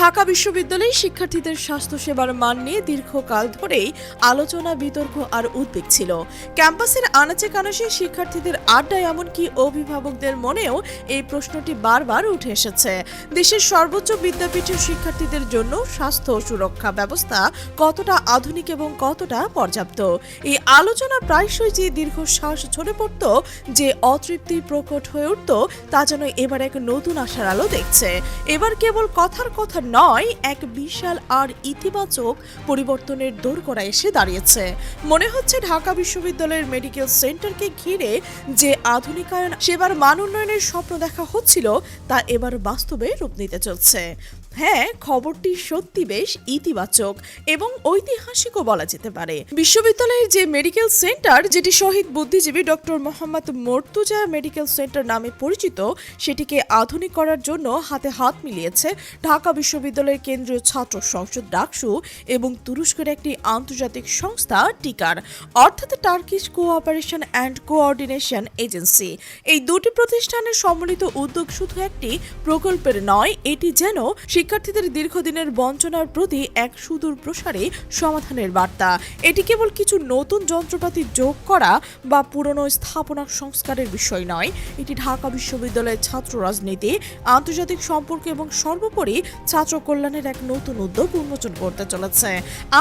ঢাকা বিশ্ববিদ্যালয়ে শিক্ষার্থীদের স্বাস্থ্যসেবার মান নিয়ে দীর্ঘকাল ধরেই আলোচনা, বিতর্ক আর উদ্বেগ ছিল। ক্যাম্পাসের আনাচে কানাচে শিক্ষার্থীদের আড্ডায় এমনকি অভিভাবকদের মনেও এই প্রশ্নটি বারবার উঠে এসেছে। দেশের সর্বোচ্চ বিদ্যাপীঠের শিক্ষার্থীদের জন্য স্বাস্থ্য সুরক্ষা ব্যবস্থা কতটা আধুনিক এবং কতটা পর্যাপ্ত? এই আলোচনা প্রায়শই যে দীর্ঘশ্বাস ঝরে পড়ত, যে অতৃপ্তি প্রকট হয়ে উঠত, তা যেন এবার এক নতুন আশার আলো দেখছে। এবার কেবল কথার কথা নয়, এক বিশাল আর ইতিবাচক পরিবর্তনের দোরগোড়া এসে দাঁড়িয়েছে। মনে হচ্ছে ঢাকা বিশ্ববিদ্যালয়ের মেডিকেল সেন্টারকে ঘিরে যে আধুনিকায়ন, সেবার মান উন্নয়নের স্বপ্ন দেখা হচ্ছিল, তা এবার বাস্তবে রূপ নিতে চলছে। হ্যাঁ খবরটি সত্যি বেশ ইতিবাচক এবং ঐতিহাসিকও বলা যেতে পারে। বিশ্ববিদ্যালয়ের যে মেডিকেল সেন্টার, যেটি শহীদ বুদ্ধিজীবী doctor Mohammad Mortuza medical centre নামে পরিচিত, সেটিকে আধুনিক করার জন্য হাতে হাত মিলিয়েছে ঢাকা বিশ্ববিদ্যালয়ের কেন্দ্রীয় ছাত্র সংসদ ডাকসু এবং তুরস্কের একটি আন্তর্জাতিক সংস্থা, টিকার, অর্থাৎ Turkish cooperation and coordination agency. এই দুটি প্রতিষ্ঠানের সম্মিলিত উদ্যোগ শুধু একটি প্রকল্পের নয়, এটি যেন শিক্ষার্থীদের দীর্ঘদিনের বঞ্চনার প্রতি এক সুদূর প্রসারে সমাধানের বার্তা। এটি কেবল কিছু নতুন যন্ত্রপাতি যোগ করা বা পুরনো স্থাপনা সংস্কারের বিষয় নয়। এটি ঢাকা বিশ্ববিদ্যালয়ের ছাত্র রাজনীতি, আন্তর্জাতিক সম্পর্ক এবং সর্বোপরি ছাত্র কল্যাণের এক নতুন উদ্যোগ উন্মোচন করতে চলেছে।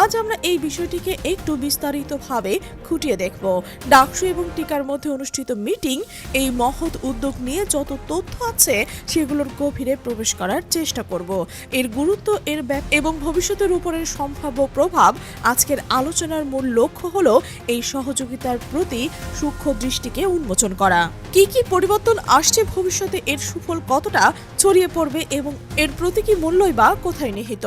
আজ আমরা এই বিষয়টিকে একটু বিস্তারিতভাবে খুঁটিয়ে দেখব। ডাকসু এবং টিকার মধ্যে অনুষ্ঠিত মিটিং এই মহৎ উদ্যোগ নিয়ে যত তথ্য আছে সেগুলোর গভীরে প্রবেশ করার চেষ্টা করব। এর গুরুত্ব, এর ব্যাপ এবং ভবিষ্যতের উপরের সম্ভাব্য প্রভাব আজকের আলোচনার মূল লক্ষ্য হলো এই সহযোগিতার প্রতি সূক্ষ্ম দৃষ্টিকে উন্মোচন করা। কি কি পরিবর্তন আসছে ভবিষ্যতে এর সুফল কতটা ছড়িয়ে পড়বে এবং এর প্রতীকী মূল্যই বা কোথায় নিহিত?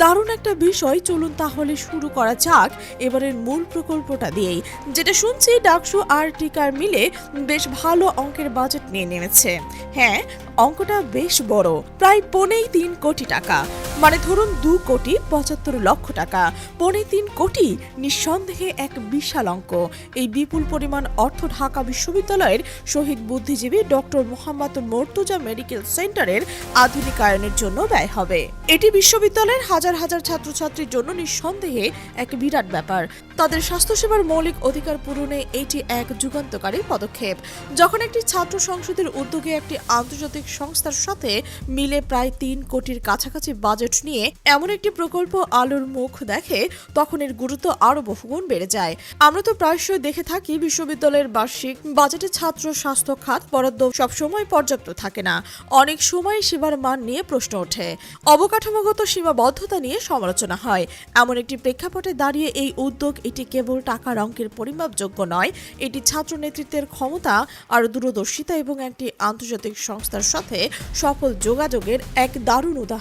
দারুণ একটা বিষয়, চলুন তাহলে শুরু করা যাক এবারের মূল প্রকল্পটা দিয়েই, যেটা শুনছি ডাকসু আর টিকার মিলে বেশ ভালো অঙ্কের বাজেট নিয়ে নেমেছে। হ্যাঁ অঙ্কটা বেশ বড়, প্রায় পনেই তিন কোটি টাকা। মানে ধরুন দু কোটি পঁচাত্তর লক্ষ টাকা। পনে তিন কোটি নিঃসন্দেহে এক বিশাল অঙ্ক। এই বিপুল পরিমাণ অর্থ ঢাকা বিশ্ববিদ্যালয়ের শহীদ বুদ্ধিজীবী ডক্টর মোহাম্মদ মর্তুজা মেডিকেল সেন্টারের আধুনিকায়নের জন্য ব্যয় হবে। এটি বিশ্ববিদ্যালয়ের হাজার হাজার ছাত্রছাত্রীর জন্য নিঃসন্দেহে এক বিরাট ব্যাপার। তাদের স্বাস্থ্যসেবার মৌলিক অধিকার পূরণে এটি এক যুগান্তকারী পদক্ষেপ। যখন একটি ছাত্র সংসদের উদ্যোগে একটি আন্তর্জাতিক সংস্থার সাথে মিলে প্রায় তিন কোটির কাছাকাছি বাজেট নিয়ে এমন একটি প্রকল্প আলোর মুখ দেখে তখন এর গুরুত্ব আরও বহুগুণ বেড়ে যায়। আমরা তো প্রায়শই দেখে থাকি বিশ্ববিদ্যালয়ের বার্ষিক বাজেটে ছাত্র স্বাস্থ্য খাত বরাদ্দ সবসময় পর্যাপ্ত থাকে না। অনেক সময় সীমার মান নিয়ে প্রশ্ন ওঠে। অবকাঠামোগত সীমাবদ্ধতা নিয়ে সমালোচনা হয়। এমন একটি প্রেক্ষাপটে দাঁড়িয়ে এই উদ্যোগ এটি কেবল টাকার অঙ্কের পরিমাপযোগ্য নয়, এটি ছাত্র নেতৃত্বের ক্ষমতা আর দূরদর্শিতা এবং একটি আন্তর্জাতিক সংস্থার সাথে সফল যোগাযোগের এক দারুণ উদাহরণ।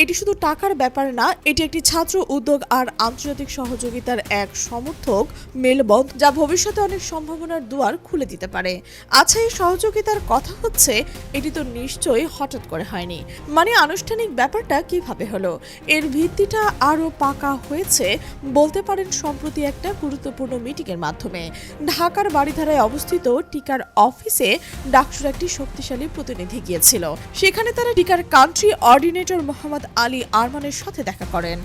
এটি শুধু টাকার ব্যাপার না, এটি একটি ছাত্র উদ্যোগ আর আন্তর্জাতিক সহযোগিতার এক সমর্থক মেলবন্ধ, যা ভবিষ্যতে অনেক সম্ভাবনার দুয়ার খুলে দিতে পারে। আচ্ছা এই সহযোগিতার কথা হচ্ছে, এটি তো নিশ্চয়ই হঠাৎ করে হয়নি। মানে আনুষ্ঠানিক ব্যাপারটা কীভাবে হলো? এর ভিত্তিটা আরও পাকা হয়েছে বলতে পারেন সম্প্রতি একটা গুরুত্বপূর্ণ মিটিংয়ের মাধ্যমে। ঢাকার বাড়িধারায় অবস্থিত টিকার অফিসে ডাকসুর একটি শক্তিশালী প্রতিনিধি গিয়েছিল। সেখানে তারা টিকার কান্ট্রি অর্ডিনেটর মোহাম্মদ আলী আরমানের সাথে দেখা করেন।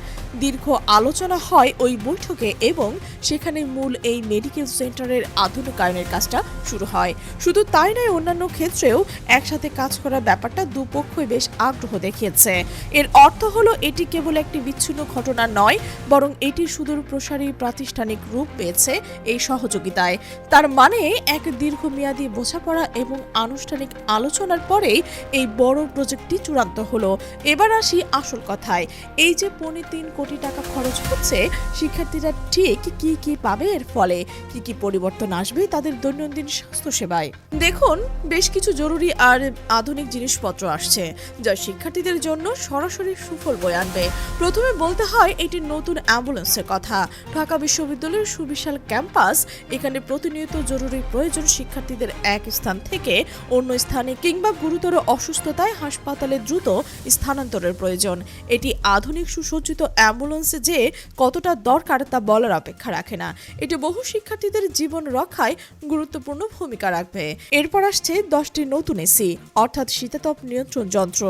দীর্ঘ আলোচনা হয় ওই বৈঠকে এবং সেখানে মূল এই মেডিকেল সেন্টারের আধুনিকায়নের কাজটা শুরু হয়। শুধু তাই নয়, অন্যান্য ক্ষেত্রেও একসাথে কাজ করার ব্যাপারটা দুপক্ষই বেশ আগ্রহ দেখিয়েছে। এর অর্থ হলো, এটি কেবল একটি বিচ্ছিন্ন ঘটনা নয়, বরং এটি সুদূর প্রসারী প্রাতিষ্ঠানিক রূপ পেয়েছে এই সহযোগিতায়। তার মানে এক দীর্ঘমেয়াদী বোঝাপড়া এবং আনুষ্ঠানিক আলোচনার পরেই এই বড় প্রজেক্টটি চূড়ান্ত হলো। এবার আসি আসল কথায়। এই যে পৌনে তিন কোটি টাকা খরচ হচ্ছে, শিক্ষার্থীরা ঠিক কি কি পাবে এর ফলে? কি কি পরিবর্তন আসবে তাদের দৈনন্দিন স্বাস্থ্যসেবায়? দেখুন, বেশ কিছু জরুরি আর আধুনিক জিনিসপত্র আসছে, যা শিক্ষার্থীদের জন্য সরাসরি সুফল বয়ে আনবে। প্রথমে বলতে হয়, এটি নতুন অ্যাম্বুলেন্সের কথা। ঢাকা বিশ্ববিদ্যালয়ের সুবিশাল ক্যাম্পাস, এখানে প্রতিনিয়ত জরুরি প্রয়োজন শিক্ষার্থীদের এক স্থান থেকে অন্য স্থানে কিংবা গুরুতর অসুস্থতায় হাসপাতালে দ্রুত স্থানান্তরের প্রয়োজন। এটি আধুনিক সুসজ্জিত অ্যাম্বুলেন্সে যে কতটা দরকার তা বলার অপেক্ষা রাখে না। এটি বহু শিক্ষার্থীদের জীবন রক্ষায় গুরুত্বপূর্ণ ভূমিকা রাখবে। এরপর আসছে দশটি নতুন এসি অর্থাৎ শীতাতপ নিয়ন্ত্রণ যন্ত্র।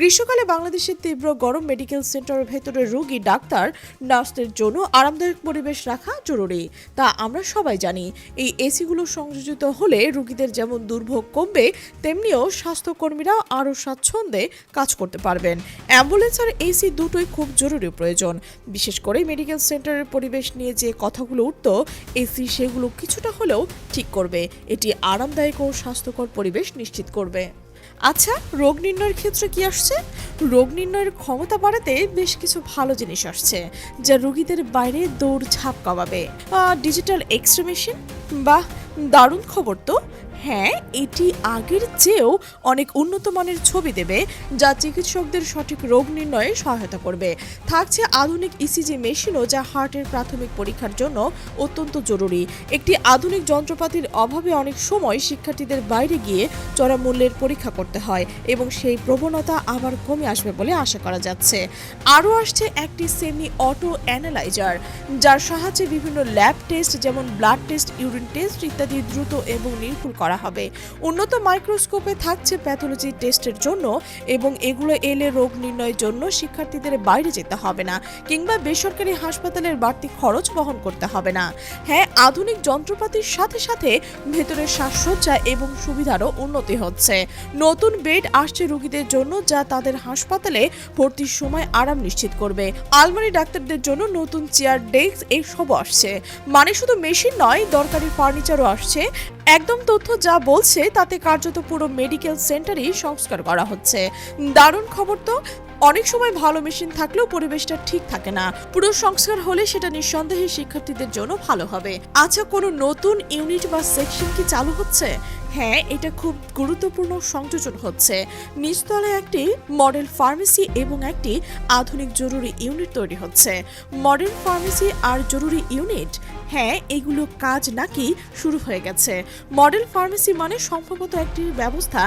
গ্রীষ্মকালে বাংলাদেশের তীব্র গরম মেডিকেল সেন্টারের ভেতরে রোগী, ডাক্তার, নার্সদের জন্য আরামদায়ক পরিবেশ রাখা জরুরি। তা আমরা সবাই জানি। এই এসিগুলো সংযোজিত হলে রোগীদের যেমন দুর্ভোগ কমবে, তেমনিও স্বাস্থ্যকর্মীরা আরও স্বাচ্ছন্দ্যে কাজ করতে পারবেন অ্যাম্বুলেন্স আর এসি দুটোই খুব জরুরি প্রয়োজন। বিশেষ করে মেডিকেল সেন্টারের পরিবেশ নিয়ে যে কথাগুলো উঠত, এসি সেগুলো কিছুটা হলেও ঠিক করবে। এটি আরামদায়ক ও স্বাস্থ্যকর পরিবেশ নিশ্চিত করবে। আচ্ছা রোগ নির্ণয়ের ক্ষেত্রে কি আসছে? রোগ নির্ণয়ের ক্ষমতা বাড়াতে বেশ কিছু ভালো জিনিস আসছে, যা রোগীদের বাইরে দৌড় ঝাঁপ কমাবে ডিজিটাল এক্সরে মেশিন? বাহ, দারুণ খবর তো। হ্যাঁ এটি আগের চেয়েও অনেক উন্নত মানের ছবি দেবে, যা চিকিৎসকদের সঠিক রোগ নির্ণয়ে সহায়তা করবে। থাকছে আধুনিক ইসিজি মেশিনও যা হার্টের প্রাথমিক পরীক্ষার জন্য অত্যন্ত জরুরি। একটি আধুনিক যন্ত্রপাতির অভাবে অনেক সময় শিক্ষার্থীদের বাইরে গিয়ে চড়া মূল্যের পরীক্ষা করতে হয় এবং সেই প্রবণতা আবার কমে আসবে বলে আশা করা যাচ্ছে। আরও আসছে একটি সেমি অটো অ্যানালাইজার যার সাহায্যে বিভিন্ন ল্যাব টেস্ট যেমন ব্লাড টেস্ট ইউরিন টেস্ট ইত্যাদি দ্রুত এবং নির্ভুল করা হবে। উন্নত মাইক্রোস্কোপে থাকছে প্যাথোলজি টেস্টের জন্য এবং এগুলো এলে রোগ নির্ণয়ের জন্য শিক্ষার্থীদের বাইরে যেতে হবে না কিংবা বেসরকারি হাসপাতালের বাড়তি খরচ বহন করতে হবে না। হ্যাঁ আধুনিক যন্ত্রপাতির সাথে সাথে ভেতরের সাজসজ্জা এবং সুবিধারও উন্নতি হচ্ছে। নতুন বেড আসছে রোগীদের জন্য যা তাদের হাসপাতালে ভর্তির সময় আরাম নিশ্চিত করবে। আলমারি ডাক্তারদের জন্য নতুন চেয়ার, ডেস্ক এইসব আসছে। মানে শুধু মেশিন নয়, দরকারি ফার্নিচারও আসছে। একদম তথ্য যা বলছে, তাতে কার্যত পুরো মেডিকেল সেন্টারই সংস্কার করা হচ্ছে। দারুণ খবর তো অনেক সময় ভালো মেশিন থাকলেও পরিবেশটা ঠিক থাকে না। পুরো সংস্কার হলে সেটা নিঃসন্দেহে শিক্ষার্থীদের জন্য ভালো হবে। আচ্ছা কোনো নতুন ইউনিট বা সেকশন কি চালু হচ্ছে? হ্যাঁ এটা খুব গুরুত্বপূর্ণ সংযোজন হচ্ছে। নিচতলায় একটি মডেল ফার্মেসি এবং একটি আধুনিক জরুরি ইউনিট তৈরি হচ্ছে। মডেল ফার্মেসি আর জরুরি ইউনিট? হ্যাঁ এগুলো কাজ নাকি শুরু হয়ে গেছে। মডেল ফার্মেসি মানে সম্ভবত একটি ব্যবস্থা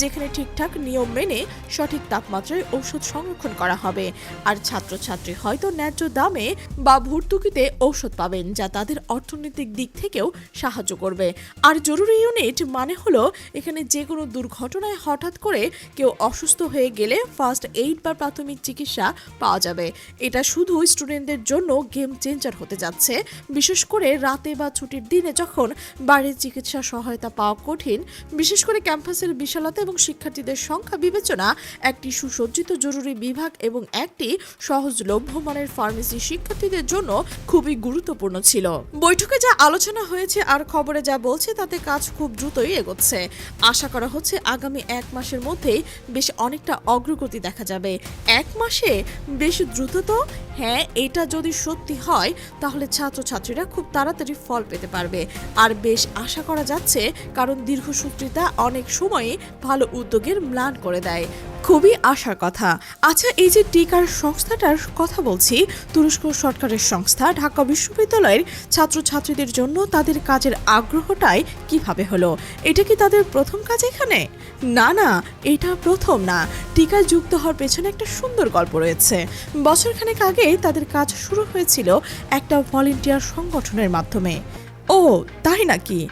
যেখানে ঠিকঠাক নিয়ম মেনে সঠিক তাপমাত্রায় ঔষধ সংরক্ষণ করা হবে। আর ছাত্রছাত্রী হয়তো ন্যায্য দামে বা ভর্তুকিতে ঔষধ পাবেন, যা তাদের অর্থনৈতিক দিক থেকেও সাহায্য করবে। আর জরুরি ইউনিট মানে হলো, এখানে যে কোনো দুর্ঘটনায় হঠাৎ করে কেউ অসুস্থ হয়ে গেলে ফার্স্ট এইড বা প্রাথমিক চিকিৎসা পাওয়া যাবে। এটা শুধু স্টুডেন্টদের জন্য গেম চেঞ্জার হতে যাচ্ছে। বিশেষ করে রাতে বা ছুটির দিনে যখন বাড়ির চিকিৎসা সহায়তা পাওয়া কঠিন, বিশেষ করে ক্যাম্পাসের বিশালতা এবং শিক্ষার্থীদের সংখ্যা বিবেচনা একটি সুসজ্জিত জরুরি বিভাগ এবং একটি সহজলভ্য মানের ফার্মেসি শিক্ষার্থীদের জন্য খুবই গুরুত্বপূর্ণ ছিল। বৈঠকে যা আলোচনা হয়েছে আর খবরে যা বলছে তাতে কাজ খুব দ্রুতই এগোচ্ছে। আশা করা হচ্ছে আগামী এক মাসের মধ্যেই বেশ অনেকটা অগ্রগতি দেখা যাবে। এক মাসে বেশ দ্রুত তো? হ্যাঁ এটা যদি সত্যি হয়, তাহলে ছাত্রছাত্রীরা খুব তাড়াতাড়ি ফল পেতে পারবে। আর বেশ আশা করা যাচ্ছে, কারণ দীর্ঘসূত্রিতা অনেক সময়ই ভালো উদ্যোগের ম্লান করে দেয়। খুবই আশার কথা। আচ্ছা এই যে টিকার সংস্থাটার কথা বলছি, তুরস্ক সরকারের সংস্থা ঢাকা বিশ্ববিদ্যালয়ের ছাত্রছাত্রীদের জন্য তাদের কাজের আগ্রহটাই কীভাবে হলো? এটা কি তাদের প্রথম কাজ এখানে? না না, এটা প্রথম না। টিকা যুক্ত হওয়ার পেছনে একটা সুন্দর গল্প রয়েছে। বছরখানেক আগে তাদের কাজ শুরু হয়েছিল একটা ভলেন্টিয়ার সংগঠনের মাধ্যমে। ও, তাই নাকি?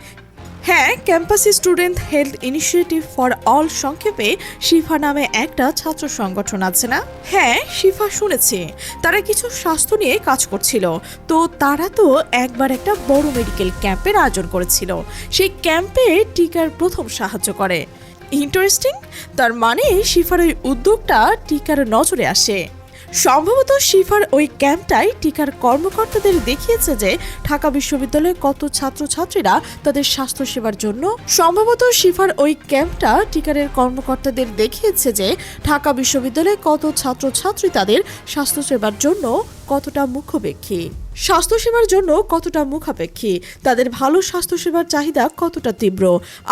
হ্যাঁ campus student health initiative for all সংক্ষেপে শিফা নামে একটা ছাত্র সংগঠন আছে না? হ্যাঁ শিফা শুনেছি। তারা কিছু স্বাস্থ্য নিয়ে কাজ করছিল। তো তারা তো একবার একটা বড় মেডিকেল ক্যাম্পের আয়োজন করেছিল। সেই ক্যাম্পে টিকার প্রথম সাহায্য করে। ইন্টারেস্টিং তার মানে শিফার ওই উদ্যোগটা টিকার নজরে আসে। সম্ভবত শিফার ওই ক্যাম্পটাই টিকার কর্মকর্তাদের দেখিয়েছে যে ঢাকা বিশ্ববিদ্যালয়ে কত ছাত্রছাত্রীরা তাদের স্বাস্থ্যসেবার জন্য সম্ভবত শিফার ওই ক্যাম্পটা টিকারের কর্মকর্তাদের দেখিয়েছে যে ঢাকা বিশ্ববিদ্যালয়ে কত ছাত্রছাত্রী তাদের স্বাস্থ্য সেবার জন্য কতটা মুখোপেক্ষী স্বাস্থ্যসেবার জন্য কতটা মুখাপেক্ষী? তাদের ভালো স্বাস্থ্যসেবার চাহিদা কতটা তীব্র?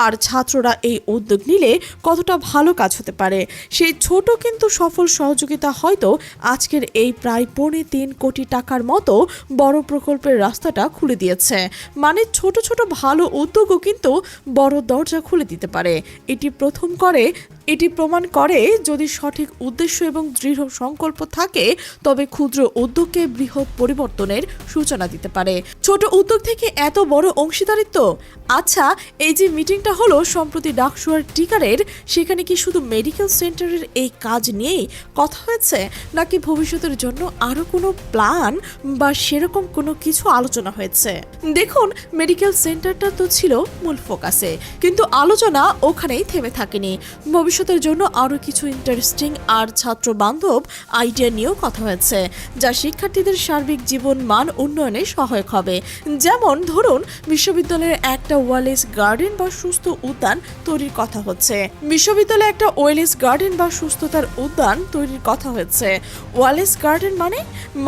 আর ছাত্ররা এই উদ্যোগ নিলে কতটা ভালো কাজ হতে পারে? সেই ছোট কিন্তু সফল সহযোগিতা হয়তো আজকের এই প্রায় পৌনে তিন কোটি টাকার মতো বড় প্রকল্পের রাস্তাটা খুলে দিয়েছে। মানে ছোট ছোট ভালো উদ্যোগও কিন্তু বড় দরজা খুলে দিতে পারে। এটি প্রথম করে এটি প্রমাণ করে যদি সঠিক উদ্দেশ্য এবং দৃঢ় সংকল্প থাকে, তবে ক্ষুদ্র উদ্যোগকে বৃহৎ পরিবর্তনের সূচনা দিতে পারে। ছোট উদ্যোগ থেকে এত বড় অংশীদারিত্ব? আচ্ছা এই যে মিটিংটা হলো সম্প্রতি ডাকসুয়ার টিকারের, সেখানে কি শুধু মেডিকেল সেন্টারের এই কাজ নিয়েই কথা হয়েছে, নাকি ভবিষ্যতের জন্য আরও কোনো প্ল্যান বা সেরকম কোনো কিছু আলোচনা হয়েছে? দেখুন, মেডিকেল সেন্টারটা তো ছিল মূল ফোকাসে, কিন্তু আলোচনা ওখানেই থেমে থাকেনি। ভবিষ্যতের জন্য আরও কিছু ইন্টারেস্টিং আর ছাত্র বান্ধব আইডিয়া নিয়েও কথা হয়েছে, যা শিক্ষার্থীদের সার্বিক জীবন মান উন্নয়নে সহায়ক হবে। যেমন ধরুন, বিশ্ববিদ্যালয়ের একটা ওয়ালেস গার্ডেন বা সুস্থ উদ্যান তৈরির কথা হচ্ছে। বিশ্ববিদ্যালয়ে একটা ওয়েলেস গার্ডেন বা সুস্থতার উদ্যান তৈরির কথা হয়েছে। ওয়ালেস গার্ডেন মানে?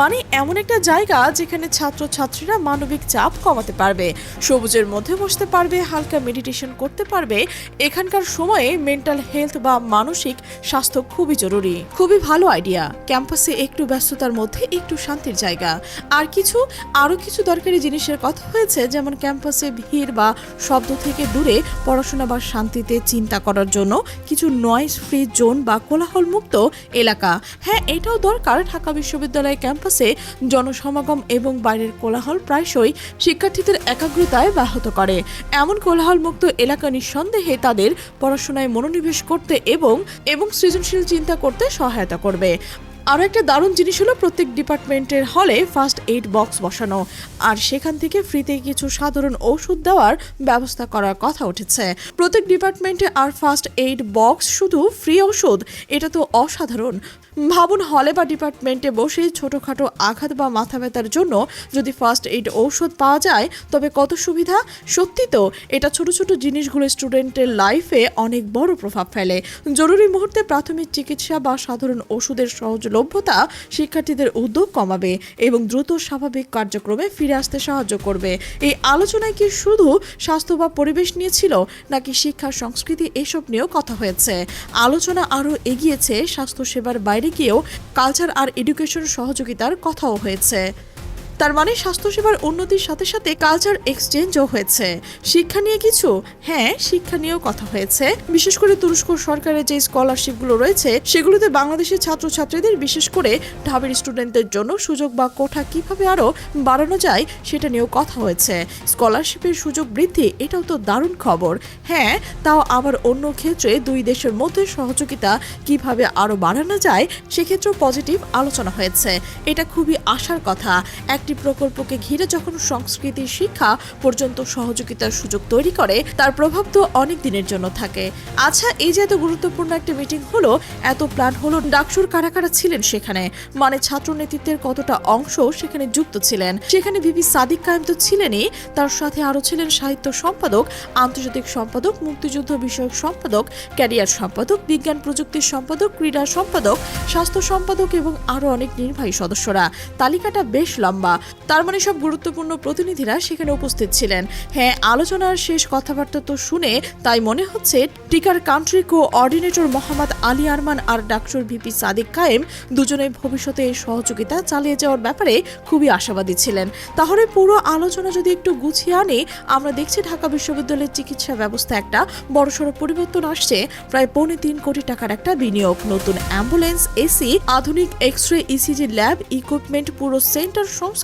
মানে এমন একটা জায়গা যেখানে ছাত্রছাত্রীরা মানবিক চাপ কমাতে পারবে, সবুজের মধ্যে বসতে পারবে, হালকা মেডিটেশন করতে পারবে, এখানকার সময়ে মেন্টাল হেলথ বা মানসিক স্বাস্থ্য খুবই জরুরি। খুবই ভালো আইডিয়া। ক্যাম্পাসে একটু ব্যস্ততার মধ্যে একটু শান্তির জায়গা। আর কিছু, আরও কিছু দরকারি জিনিসের কথা হয়েছে, যেমন ক্যাম্পাসে ভিড় বা শব্দ থেকে দূরে পড়াশোনা বা শান্তিতে চিন্তা করার জন্য কিছু নয়েজ ফ্রি জোন বা কোলাহল মুক্ত এলাকা। হ্যাঁ এটাও দরকার। ঢাকা বিশ্ববিদ্যালয় ক্যাম্পাসে জনসমাগম এবং বাইরের কোলাহল প্রায়শই শিক্ষার্থীদের একাগ্রতায় ব্যাহত করে। এমন কোলাহল মুক্ত এলাকা নিঃসন্দেহে তাদের পড়াশোনায় মনোনিবেশ করতে এবং এবং সৃজনশীল চিন্তা করতে সহায়তা করবে। আরও একটা দারুণ জিনিস হলো প্রত্যেক ডিপার্টমেন্টের হলে ফার্স্ট এইড বক্স বসানো। আর সেখান থেকে ফ্রিতে কিছু সাধারণ ওষুধ দেওয়ার ব্যবস্থা করার কথা উঠেছে। প্রত্যেক ডিপার্টমেন্টে আর ফার্স্ট এইড বক্স শুধু ফ্রি ওষুধ, এটা তো অসাধারণ। ভাবুন হলে বা ডিপার্টমেন্টে বসে ছোটোখাটো আঘাত বা মাথা ব্যথার জন্য যদি ফার্স্ট এইড ঔষধ পাওয়া যায়, তবে কত সুবিধা? সত্যি তো, এটা ছোট ছোট জিনিসগুলো স্টুডেন্টের লাইফে অনেক বড় প্রভাব ফেলে। জরুরি মুহূর্তে প্রাথমিক চিকিৎসা বা সাধারণ ওষুধের সহজলভ্যতা শিক্ষার্থীদের উদ্যোগ কমাবে এবং দ্রুত স্বাভাবিক কার্যক্রমে ফিরে আসতে সাহায্য করবে। এই আলোচনায় কি শুধু স্বাস্থ্য বা পরিবেশ নিয়ে ছিল, নাকি শিক্ষা, সংস্কৃতি এসব নিয়েও কথা হয়েছে? আলোচনা আরও এগিয়েছে স্বাস্থ্যসেবার বাইরে গিয়েও কালচার আর এডুকেশন সহযোগিতার কথাও হয়েছে। তার মানে স্বাস্থ্যসেবার উন্নতির সাথে সাথে কালচার এক্সচেঞ্জও হয়েছে। শিক্ষা নিয়ে কিছু? হ্যাঁ শিক্ষা নিয়েও কথা হয়েছে। বিশেষ করে তুরস্ক সরকারের যে স্কলারশিপগুলো রয়েছে, সেগুলোতে বাংলাদেশের ছাত্রছাত্রীদের বিশেষ করে ঢাবির স্টুডেন্টদের জন্য সুযোগ বা কোঠা কীভাবে আরও বাড়ানো যায়, সেটা নিয়েও কথা হয়েছে। স্কলারশিপের সুযোগ বৃদ্ধি, এটাও তো দারুণ খবর। হ্যাঁ তাও আবার অন্য ক্ষেত্রে দুই দেশের মধ্যে সহযোগিতা কীভাবে আরও বাড়ানো যায়, সেক্ষেত্রেও পজিটিভ আলোচনা হয়েছে। এটা খুবই আশার কথা। একটি প্রকল্পকে ঘিরে যখন সংস্কৃতি, শিক্ষা পর্যন্ত সহযোগিতার সুযোগ তৈরি করে, তার প্রভাব তো অনেক দিনের জন্য থাকে। আচ্ছা এই যে এত গুরুত্বপূর্ণ একটা মিটিং হলো, এত প্ল্যান হলো, ডাকসুর কারা কারা ছিলেন সেখানে? মানে ছাত্র নেতৃত্বের কতটা অংশ সেখানে যুক্ত ছিলেন? সেখানে ভিপি সাদিক কায়েম তো ছিলেনই, তার সাথে আরও ছিলেন সাহিত্য সম্পাদক, আন্তর্জাতিক সম্পাদক, মুক্তিযুদ্ধ বিষয়ক সম্পাদক, ক্যারিয়ার সম্পাদক, বিজ্ঞান প্রযুক্তির সম্পাদক, ক্রীড়া সম্পাদক, স্বাস্থ্য সম্পাদক এবং আরও অনেক নির্বাহী সদস্যরা। তালিকাটা বেশ লম্বা। তার মানে সব গুরুত্বপূর্ণ প্রতিনিধিরা সেখানে উপস্থিত ছিলেন। হ্যাঁ আলোচনার শেষ কথাবার্তা তো শুনে তাই মনে হচ্ছে টিকার কান্ট্রি কোঅর্ডিনেটর মোহাম্মদ আলী আরমান আর ডাক্তার ভিপি সাদিক কায়েম দুজনে ভবিষ্যতে সহযোগিতা চালিয়ে যাওয়ার ব্যাপারে খুবই আশাবাদী ছিলেন। তাহলে পুরো আলোচনা যদি একটু গুছিয়ে আনে, আমরা দেখছি ঢাকা বিশ্ববিদ্যালয়ের চিকিৎসা ব্যবস্থা একটা বড়সড় পরিবর্তন আসছে। প্রায় পৌনে তিন কোটি টাকার একটা বিনিয়োগ, নতুন অ্যাম্বুলেন্স, এসি, আধুনিক X ray ECG lab, equipment, পুরো সেন্টার সংস্কার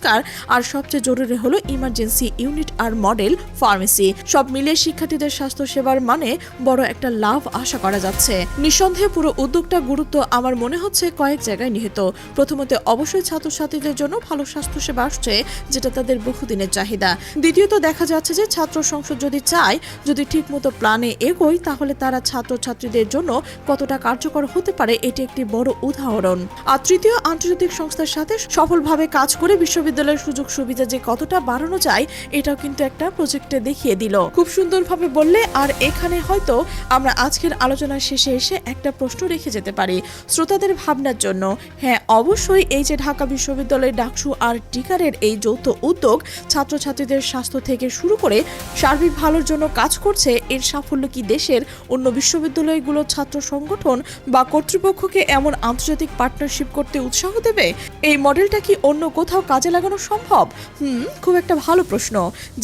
আর সবচেয়ে জরুরি হলো ইমার্জেন্সি ইউনিট আর মডেল ফার্মেসি সব মিলিয়ে শিক্ষার্থীদের স্বাস্থ্য সেবার মানে বড় একটা লাভ আশা করা যাচ্ছে। নিঃসন্দেহে পুরো উদ্যোগটা গুরুত্ব আমার মনে হচ্ছে কয়েক জায়গায় নিহিত। প্রথমত অবশ্যই ছাত্রছাত্রীদের জন্য ভালো স্বাস্থ্যসেবা আসছে, যেটা তাদের বহুদিনের চাহিদা। দ্বিতীয়ত দেখা যাচ্ছে যে ছাত্র সংসদ যদি চায়, যদি ঠিকমতো প্ল্যানে এগোয়, তাহলে তারা ছাত্রছাত্রীদের জন্য কতটা কার্যকর হতে পারে, এটি একটি বড় উদাহরণ। আর তৃতীয় আন্তর্জাতিক সংস্থার সাথে সফলভাবে কাজ করে বিশ্ববিদ্যালয়ের সুযোগ সুবিধা যে কতটা বাড়ানো যায়, এটাও কিন্তু একটা প্রজেক্টে দেখিয়ে দিল। খুব সুন্দরভাবে বললে, আর এখানে হয়তো আমরা আজকের আলোচনার শেষে এসে একটা প্রশ্ন রেখে যেতে পারি, শ্রোতাদের ভাবনার জন্য। হ্যাঁ অবশ্যই এই যে ঢাকা বিশ্ববিদ্যালয়ের ডাকসু আর টিকারের এই যৌথ উদ্যোগ, ছাত্রছাত্রীদের স্বাস্থ্য থেকে শুরু করে সার্বিক ভালোর জন্য কাজ করছে, এর সাফল্য কি দেশের অন্য বিশ্ববিদ্যালয়গুলোর ছাত্র সংগঠন বা কর্তৃপক্ষকে এমন আন্তর্জাতিক পার্টনারশিপ করতে উৎসাহ দেবে? এই মডেলটা কি অন্য কোথাও কাজে লাগানো সম্ভব? হুম, খুব একটা ভালো প্রশ্ন।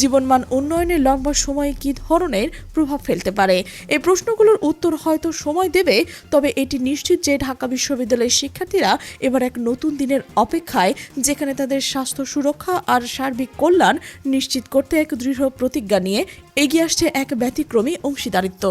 জীবনমান উন্নয়নের লম্বা সময়ে কী ধরনের প্রভাব ফেলতে পারে? এই প্রশ্নগুলোর উত্তর হয়তো সময় দেবে, তবে এটি নিশ্চিত যে ঢাকা বিশ্ববিদ্যালয়ের শিক্ষার্থীরা এবার এক নতুন দিনের অপেক্ষায়, যেখানে তাদের স্বাস্থ্য সুরক্ষা আর সার্বিক কল্যাণ নিশ্চিত করতে এক দৃঢ় প্রতিজ্ঞা নিয়ে এগিয়ে আসছে এক ব্যতিক্রমী অংশীদারিত্ব।